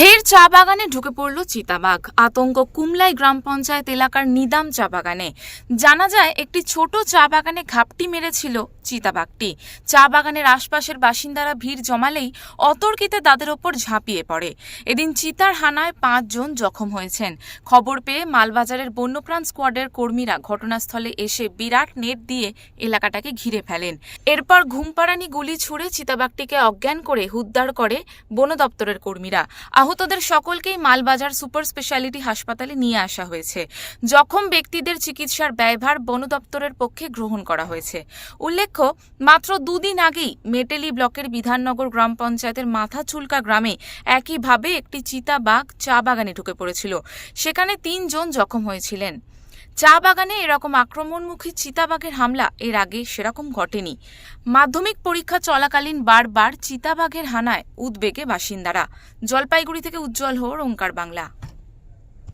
ফের চা বাগানে ঢুকে পড়ল চিতাবাঘ। আতঙ্ক কুমলাই গ্রাম পঞ্চায়েত এলাকার নিদাম চা বাগানে। জানা যায়, একটি ছোট চা বাগানে ঘাপটি মেরেছিল চিতাবাঘটি। চা বাগানের আশপাশের বাসিন্দারা ভিড় জমালেই অতর্কিতে তাদের ওপর ঝাঁপিয়ে পড়ে। এদিন চিতার হানায় পাঁচজন জখম হয়েছেন। খবর পেয়ে মালবাজারের বন্যপ্রাণ স্কোয়াডের কর্মীরা ঘটনাস্থলে এসে বিরাট নেট দিয়ে এলাকাটাকে ঘিরে ফেলেন। এরপর ঘুমপাড়ানি গুলি ছুড়ে চিতাবাঘটিকে অজ্ঞান করে উদ্ধার করে বন দপ্তরের কর্মীরা আহতদের সকলকেই মালবাজার সুপার স্পেশালিটি হাসপাতালে নিয়ে আসা হয়েছে। জখম ব্যক্তিদের চিকিৎসার ব্যয়ভার বন দপ্তরের পক্ষে গ্রহণ করা হয়েছে। উল্লেখ্য, মাত্র দুদিন আগেই মেটেলি ব্লকের বিধাননগর গ্রাম পঞ্চায়েতের মাথা চুলকা গ্রামে একইভাবে একটি চিতা বাঘ চা বাগানে ঢুকে পড়েছিল। সেখানে তিনজন জখম হয়েছিলেন। চা বাগানে এরকম আক্রমণমুখী চিতাবাঘের হামলা এর আগে সেরকম ঘটেনি। মাধ্যমিক পরীক্ষা চলাকালীন বারবার চিতাবাঘের হানায় উদ্বেগে বাসিন্দারা। জলপাইগুড়ি থেকে উজ্জ্বল হোর ওঙ্কার বাংলা।